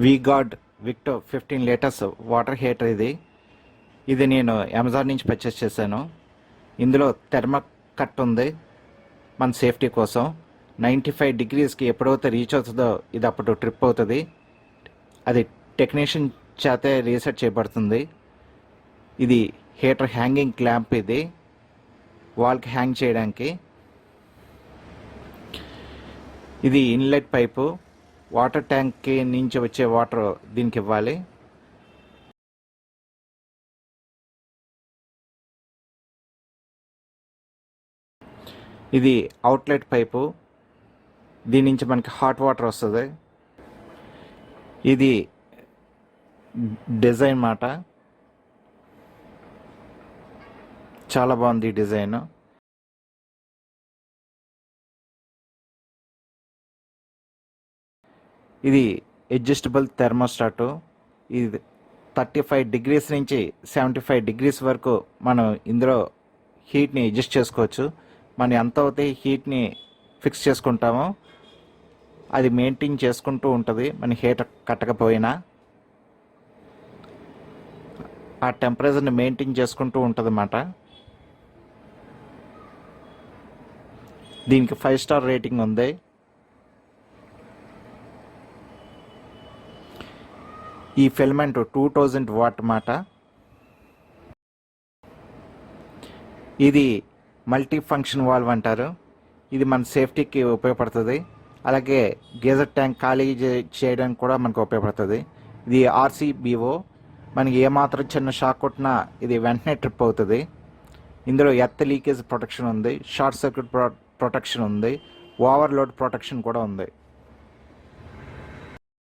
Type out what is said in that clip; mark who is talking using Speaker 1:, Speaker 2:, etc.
Speaker 1: V guard Victo fifteen litres water heater ఇది. ఇది నేను అమెజాన్ నుంచి పర్చేస్ చేశాను. ఇందులో థెర్మ కట్ ఉంది. మన సేఫ్టీ కోసం. నైంటీ ఫైవ్ డిగ్రీస్కి ఎప్పుడైతే రీచ్ అవుతుందో ఇది అప్పుడు ట్రిప్ అవుతుంది. అది టెక్నీషియన్ చేతే రీసెట్ చేయబడుతుంది. ఇది హీటర్ హ్యాంగింగ్ క్లాంప్ ఇది. వాల్కి హ్యాంగ్ చేయడానికి. ఇది ఇన్లెట్ పైపు వాటర్ ట్యాంక్కి నుంచి వచ్చే వాటర్ దీనికి ఇవ్వాలి. ఇది అవుట్లెట్ పైపు. దీని నుంచి మనకి హాట్ వాటర్ వస్తుంది. ఇది డిజైన్ మాట. చాలా బాగుంది ఈ డిజైన్. ఇది అడ్జస్టబుల్ థెర్మోస్టాటు ఇది థర్టీ ఫైవ్ డిగ్రీస్ నుంచి సెవెంటీ ఫైవ్ డిగ్రీస్ వరకు మనం ఇందులో హీట్ని అడ్జస్ట్ చేసుకోవచ్చు. మనం ఎంత అవుతాయి హీట్ని ఫిక్స్ చేసుకుంటామో అది మెయింటైన్ చేసుకుంటూ ఉంటుంది. మన హీటర్ కట్టకపోయినా ఆ టెంపరేచర్ని మెయింటైన్ చేసుకుంటూ ఉంటుంది అన్నమాట దీనికి ఫైవ్ స్టార్ రేటింగ్ ఉంది. ఈ ఫిల్మెంట్ టూ థౌజండ్ వాట్ మాట. ఇది మల్టీ ఫంక్షన్ వాల్వ్ అంటారు. ఇది మన సేఫ్టీకి ఉపయోగపడుతుంది. అలాగే గేజర్ ట్యాంక్ ఖాళీ చేయడానికి కూడా మనకు ఉపయోగపడుతుంది. ఇది ఆర్సీబీఓ. మనకి ఏమాత్రం చిన్న షాక్ కొట్టినా ఇది వెంటనే ట్రిప్ అవుతుంది. ఇందులో ఎత్త లీకేజ్ ప్రొటెక్షన్ ఉంది. షార్ట్ సర్క్యూట్ ప్రొ ప్రొటెక్షన్ ఉంది. ఓవర్లోడ్ ప్రొటెక్షన్ కూడా ఉంది.